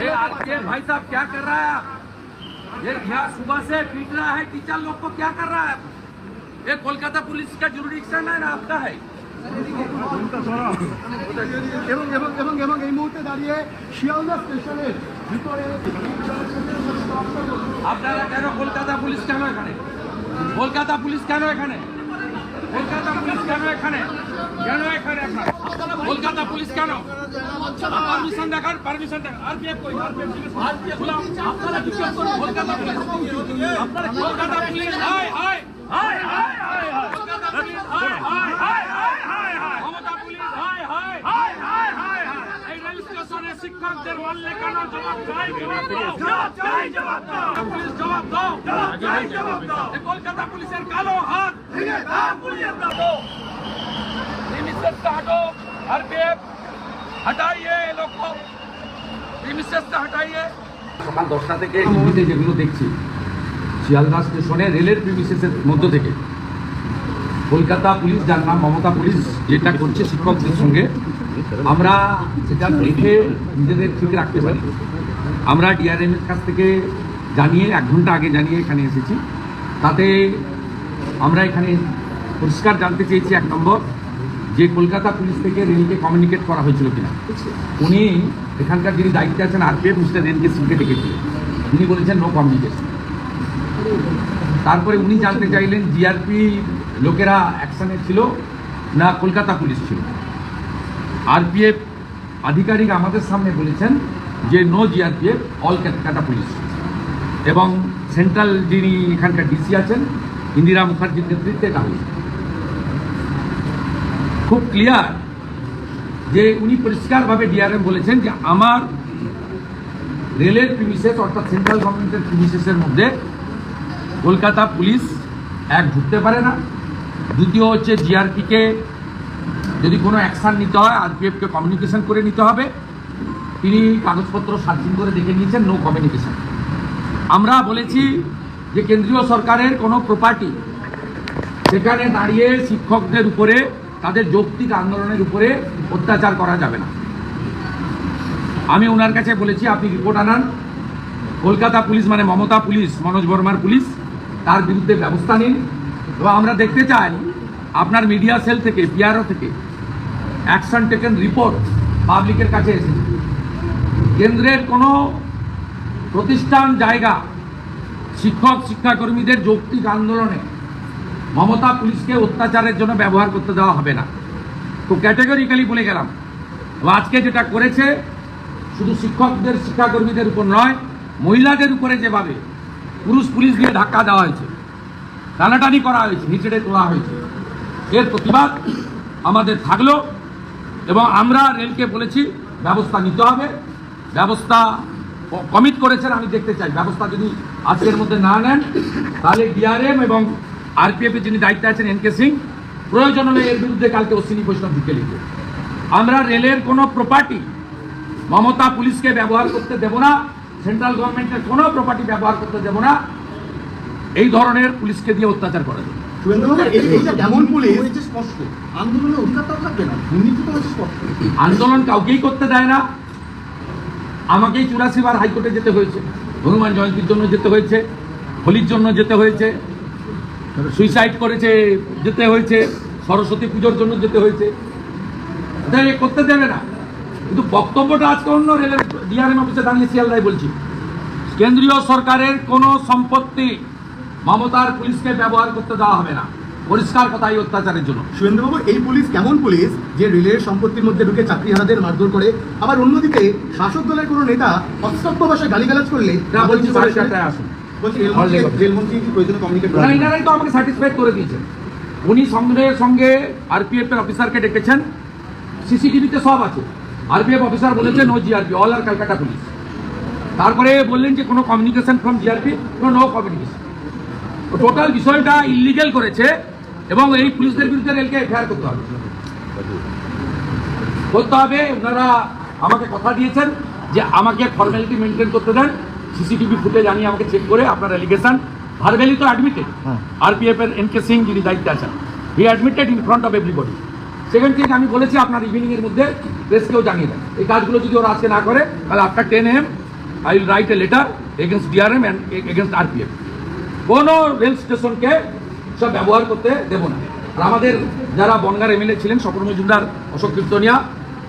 ये ये भाई साहब क्या कर रहा है आप ये यहाँ सुबह से पीट रहा है टीचर लोग को क्या कर रहा है आप? ये कोलकाता पुलिस का जुरिडिक्शन है ना आपका है এবং এবং এবং এবং এই মুহূর্তে দাঁড়িয়ে শিয়ালদা স্টেশনের ভিতরে আপনারা কেন কলকাতা পুলিশ কেন এখানে কলকাতা পুলিশ কেন এখানে কলকাতা পুলিশ কেন এখানে? কেন এখানে আপনার? কলকাতা পুলিশ কেন? পারমিশন দেখান পারমিশন দেখান। আরপিএফ কই? আরপিএফ বললাম আপনারা জিজ্ঞেস করুন কলকাতা পুলিশ। আপনারা কলকাতা পুলিশ হাই হাই হাই হাই হাই হাই মমতা পুলিশ হাই হাই হাই হাই হাই হাই এই রেল স্টেশনে শিক্ষকদের মারলে কেন জবাব চাই জবাব দাও জবাব চাই জবাব দাও পুলিশ জবাব দাও জবাব চাই জবাব দাও এই কলকাতা পুলিশের কালো হাত ভেঙে দাও পুলিশের দাও प्रीमिसेस से हटो आरपीएफ हटाइए ये लोग को प्रीमिसेस से हटाइए সকাল দশটা থেকে টিভিতে যেগুলো দেখছি শিয়ালদা স্টেশনে রেলের প্রিমিসেসের মধ্য থেকে কলকাতা পুলিশ যার নাম মমতা পুলিশ যেটা করছে শিক্ষকদের সঙ্গে আমরা সেটা দেখে নিজেদের ঠিক রাখতে পারি। আমরা ডিআরএম এর কাছ থেকে জানিয়ে, এক ঘণ্টা আগে জানিয়ে এখানে এসেছি। তাতে আমরা এখানে পরিষ্কার জানতে চেয়েছি এক নম্বর যে কলকাতা পুলিশ থেকে রেলকে কমিউনিকেট করা হয়েছিল কিনা। উনি এখানকার যিনি দায়িত্বে আছেন আরপিএফ মিস্টার রেনকে সিংকে ডেকেছিলেন উনি বলেছেন নো কমিউনিকেশন তারপরে উনি জানতে চাইলেন জিআরপি লোকেরা অ্যাকশনে ছিল না কলকাতা পুলিশ ছিল? আরপিএফ আধিকারিক আমাদের সামনে বলেছেন যে no GRPF all Calcutta police এবং সেন্ট্রাল যিনি এখানকার ডিসি আছেন, ইন্দিরা মুখার্জির নেতৃত্বে এটা হয়েছে। খুব ক্লিয়ার যে, উনি পরিষ্কারভাবে ডিআরএম বলেছেন যে, আমার রেলের প্রিমিসেস অর্থাৎ সেন্ট্রাল গভর্নমেন্টের প্রিমিসেসের মধ্যে কলকাতা পুলিশ এক ঢুকতে পারে না। দ্বিতীয় হচ্ছে জিআরপিকে যদি কোনো অ্যাকশান নিতে হয় আরপিএফকে কমিউনিকেশন করে নিতে হবে। তিনি কাগজপত্র সার্চিং করে দেখে নিয়েছেন নো কমিউনিকেশন আমরা বলেছি যে কেন্দ্রীয় সরকারের কোনো প্রপার্টি সেখানে দাঁড়িয়ে শিক্ষকদের উপরে, তাদের যৌক্তিক আন্দোলনের উপরে অত্যাচার করা যাবে না। আমি ওনার কাছে বলেছি, আপনি রিপোর্ট আনান। কলকাতা পুলিশ মানে মমতা পুলিশ, মনোজ বর্মার পুলিশ, তার বিরুদ্ধে ব্যবস্থা নিন। এবং আমরা দেখতে চাই, আপনার মিডিয়া সেল থেকে পিআরও থেকে অ্যাকশন টেকেন রিপোর্ট পাবলিকের কাছে এসেছে। কেন্দ্রের কোনো প্রতিষ্ঠান, জায়গা, শিক্ষক, শিক্ষাকর্মীদের যৌক্তিক আন্দোলনে মমতা পুলিশকে অত্যাচারের জন্য ব্যবহার করতে দেওয়া হবে না। তো ক্যাটেগরিক্যালি বলে গেলাম আজকে যেটা করেছে, শুধু শিক্ষকদের, শিক্ষাকর্মীদের উপর নয়, মহিলাদের উপরে যেভাবে পুরুষ পুলিশ দিয়ে ধাক্কা দেওয়া হয়েছে, টানাটানি করা হয়েছে, নিচেড়ে তোলা হয়েছে, এর প্রতিবাদ আমাদের থাকল। এবং আমরা রেলকে বলেছি, ব্যবস্থা নিতে হবে। ব্যবস্থা কমিট করেছেন, আমি দেখতে চাই। ব্যবস্থা যদি আজকের মধ্যে না নেন, তাহলে ডিআরএম এবং আরপিএফের যিনি দায়িত্বে আছেন, এন কে সিং, প্রয়োজন হলে এর বিরুদ্ধে কালকে অশ্বিনী বৈষ্ণব ঢুকে লিখবে। আমরা রেলের কোনো প্রপার্টি মমতা পুলিশকে ব্যবহার করতে দেব না সেন্ট্রাল গভর্নমেন্টের কোনো প্রপার্টি ব্যবহার করতে দেব না। এই ধরনের পুলিশকে দিয়ে অত্যাচার করা যাবে। আন্দোলন কাউকেই করতে দেয় না আমাকেই চুরাশি বার হাইকোর্টে যেতে হয়েছে হনুমান জয়ন্তীর জন্য যেতে হয়েছে হোলির জন্য যেতে হয়েছে সুইসাইড করেছে যেতে হয়েছে সরস্বতী পুজোর জন্য যেতে হয়েছে এটা করতে দেবে না কিন্তু বক্তব্যটা আজকে অন্য রেলের ডিআরএম অফিসে দাঁড়িয়ে শিয়ালদায় বলছি কেন্দ্রীয় সরকারের কোনো সম্পত্তি মমতার পুলিশকে ব্যবহার করতে দেওয়া হবে না। পরিষ্কার কথা এই অত্যাচারের জন্য। সুরেন্দ্রবাবু এই পুলিশ কেমন পুলিশ? যে রেলের সম্পত্তির মধ্যে ঢুকে চাকরি চাকরিহারাদের মারধর করে আবার অন্যদিকে শাসক দলের কোনো নেতা অস্তব্য ভাষায় গালিগালাজ করলে এনারাই তো আমাকে স্যাটিসফাইড করে দিয়েছেন উনি সঙ্গে সঙ্গে আরপিএফ এর অফিসারকে ডেকেছেন। সিসিটিভিতে সব আছে। আরপিএফ অফিসার বলেছেন নো জিআরপি অল আর ক্যালকাটা পুলিশ তারপরে বললেন যে কোনো কমিউনিকেশন ফ্রম জিআরপি কোনো নো কমিউনিকেশন টোটাল বিষয়টা ইলিগেল করেছে এবং এই পুলিশদের বিরুদ্ধে রেলকে এফআইআর করতে হবে। করতে হবে ওনারা আমাকে কথা দিয়েছেন যে আমাকে ফর্মালিটি মেনটেন করতে দেন। সিসিটিভি ফুটেজ আনিয়ে আমাকে চেক করে আপনার এলিগেশন ভার্বেলি তো অ্যাডমিটেড আরপিএফ এর এন কে সিং যিনি দায়িত্বে আছেন he admitted in front of everybody second thing আমি বলেছি আপনার ইভিনিং এর মধ্যে প্রেসকেও জানিয়ে দেন এই কাজগুলো যদি ওরা আজকে না করে তাহলে after ten AM I will write a letter against DRM and against RPF কোনো রেল স্টেশনকে সব ব্যবহার করতে দেব না। আর আমাদের যারা বনগার এমএলএ ছিলেন স্বপন মজুমদার অশোক কীর্তনিয়া,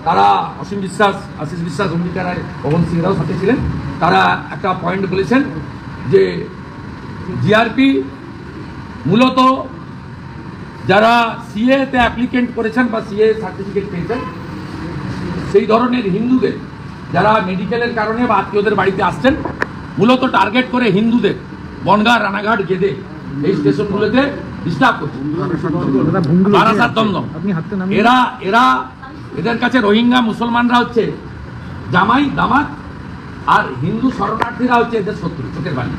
তারা অসীম বিশ্বাস, আশিস বিশ্বাস, অম্বিকা রায়, পবন সিংরাও সাথে ছিলেন। তারা একটা পয়েন্ট বলেছেন যে জিআরপি মূলত যারা সিএ তে অ্যাপ্লিকেন্ট করেছেন বা সিএ সার্টিফিকেট পেয়েছেন, সেই ধরনের হিন্দুদের, যারা মেডিকেলের কারণে বা আত্মীয়দের বাড়িতে আসছেন, মূলত টার্গেট করে হিন্দুদের। বনগাঁ রানাঘাট গেদে এই স্টেশনগুলোতে ডিস্টার্ব করছে। এরা এরা, এদের কাছে রোহিঙ্গা মুসলমানরা হচ্ছে জামাই, দামাত, আর হিন্দু শরণার্থীরা হচ্ছে এদের শত্রু, চোখের বাড়ি